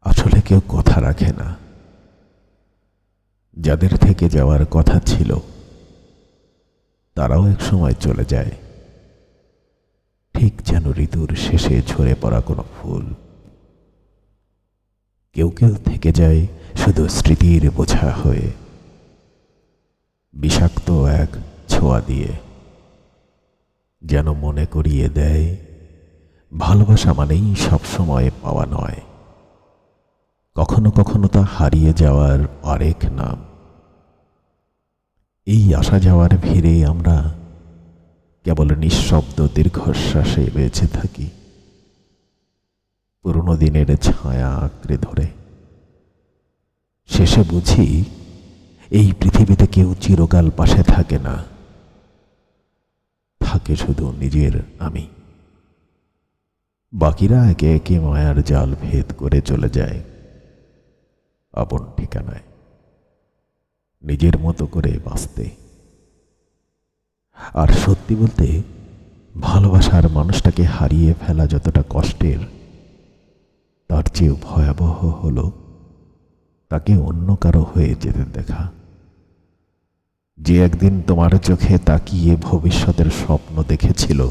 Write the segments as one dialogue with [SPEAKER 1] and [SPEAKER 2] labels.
[SPEAKER 1] আসলে কেউ কথা রাখে না। যাদের থেকে যাওয়ার কথা ছিল, তারাও এক সময় চলে যায়। ঠিক যেন ঋতুর শেষে ঝরে পড়া কোনো ফুল। কেউ কেউ থেকে যায় শুধু স্মৃতির বোঝা হয়ে। বিষাক্ত এক ছোঁয়া দিয়ে। যেন মনে করিয়ে দেয়, ভালোবাসা মানেই সবসময় পাওয়া নয়। কখনো কখনো তা হারিয়ে যাওয়ার আরেক নাম। এই আসা যাওয়ার ভিড়ে আমরা কেবল নিঃশব্দ দীর্ঘশ্বাসে বেঁচে থাকি। পুরনো দিনের ছায়া আঁকড়ে ধরে। শেষে বুঝি এই পৃথিবীতে কেউ চিরকাল পাশে থাকে না। থাকে শুধু নিজের আমি। বাকিরা একে একে মায়ার জাল ভেদ করে চলে যায়। আপন ঠিকানায়। নিজের মতো করে বাঁচতে। আর সত্যি বলতে, ভালোবাসার মানুষটাকে হারিয়ে ফেলা যতটা কষ্টের, তার চেয়েও ভয়াবহ হলো তাকে অন্য কারও হয়ে যেতে দেখা। যে একদিন তোমার চোখে তাকিয়ে ভবিষ্যতের স্বপ্ন দেখেছিল,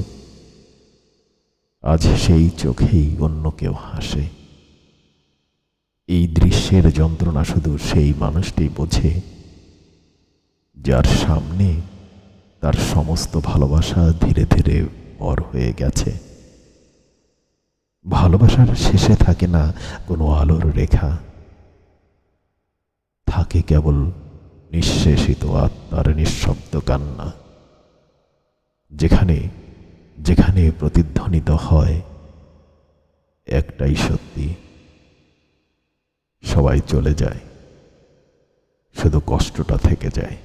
[SPEAKER 1] আজ সেই চোখেই অন্য কেউ হাসে। এই দৃশ্যের যন্ত্রণা শুধু সেই মানুষটি বোঝে, যার সামনে তার সমস্ত ভালোবাসা ধীরে ধীরে পর হয়ে গেছে। ভালোবাসার শেষে থাকে না কোনো আলোর রেখা। থাকে কেবল নিঃশেষিত আত্মার নিঃশব্দ কান্না। যেখানে যেখানে প্রতিধ্বনিত হয় একটাই সত্যি। সবাই চলে যায়। শুধু কষ্টটা থেকে যায়।